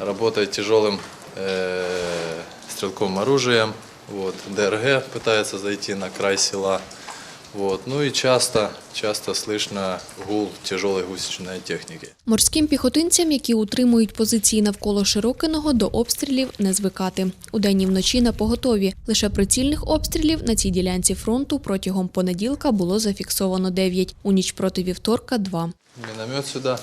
Работает тяжелым э, стрелковым оружием. Вот. ДРГ пытается зайти на край села. Вот. Ну и часто, часто слышно гул тяжелой гусеничной техники. Морським піхотинцям, які утримують позиції навколо Широкиного, до обстрілів не звикати. Удень і вночі на поготові. Лише прицільних обстрілів на цій ділянці фронту протягом понеділка було зафіксовано 9, у ніч проти вівторка – 2. Миномет сюда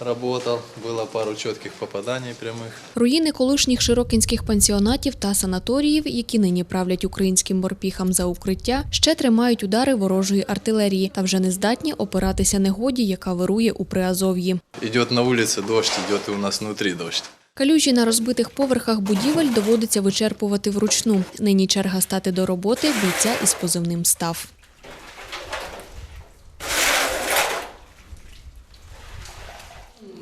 работал. Было пару четких попаданий прямых. Руїни колишніх широкінських пансіонатів та санаторіїв, які нині правлять українським морпіхам за укриття, ще тримають удари ворожої артилерії та вже не здатні опиратися негоді, яка вирує у Приазов'ї. Идет на дождь, идет и у нас внутри дождь. Калюжі на розбитих поверхах будівель доводиться вичерпувати вручну. Нині черга стати до роботи бійця із позивним став.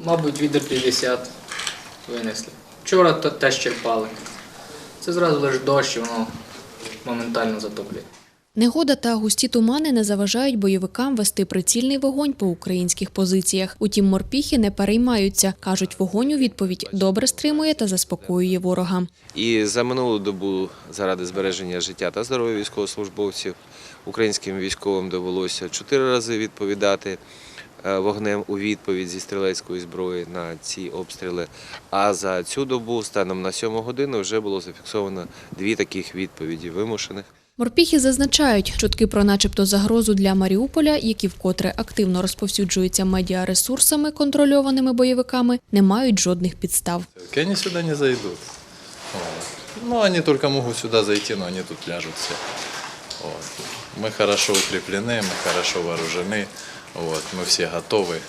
Мабуть, відер 50 винесли. Вчора то теж черпали. Це зразу лише дощ, і воно моментально затоплює. Негода та густі тумани не заважають бойовикам вести прицільний вогонь по українських позиціях. Утім, морпіхи не переймаються. кажуть, вогонь у відповідь добре стримує та заспокоює ворога. І за минулу добу заради збереження життя та здоров'я військовослужбовців українським військовим довелося чотири рази відповідати вогнем у відповідь зі стрілецької зброї на ці обстріли. А за цю добу, станом на сьому годину, вже було зафіксовано дві таких відповіді вимушених. Морпіхи зазначають, чутки про начебто загрозу для Маріуполя, які вкотре активно розповсюджуються медіаресурсами, контрольованими бойовиками, не мають жодних підстав. Они сюда не зайдут. Вот. Ну, они только могут сюда зайти, но они тут ляжут все. Вот. Мы хорошо укреплены, мы хорошо вооружены, вот. мы все готовы.